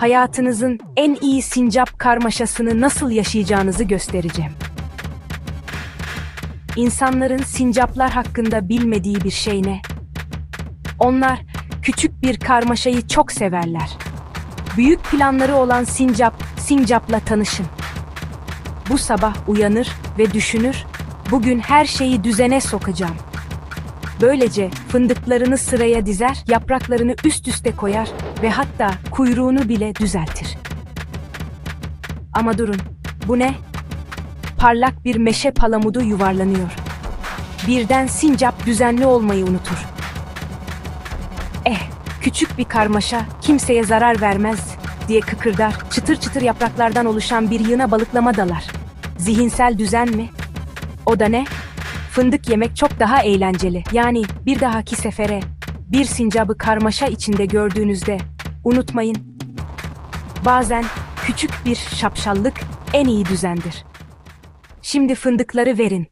hayatınızın en iyi sincap karmaşasını nasıl yaşayacağınızı göstereceğim. İnsanların sincaplar hakkında bilmediği bir şey ne? Onlar küçük bir karmaşayı çok severler. Büyük planları olan sincap, sincapla tanışın. Bu sabah uyanır ve düşünür, bugün her şeyi düzene sokacağım. Böylece fındıklarını sıraya dizer, yapraklarını üst üste koyar ve hatta kuyruğunu bile düzeltir. Ama durun, bu ne? Parlak bir meşe palamudu yuvarlanıyor. Birden sincap düzenli olmayı unutur. Eh, küçük bir karmaşa kimseye zarar vermez diye kıkırdar, çıtır çıtır yapraklardan oluşan bir yığına balıklama dalar. Zihinsel düzen mi? O da ne? Fındık yemek çok daha eğlenceli. Yani bir dahaki sefere bir sincabı karmaşa içinde gördüğünüzde unutmayın. Bazen küçük bir şapşallık en iyi düzendir. Şimdi fındıkları verin.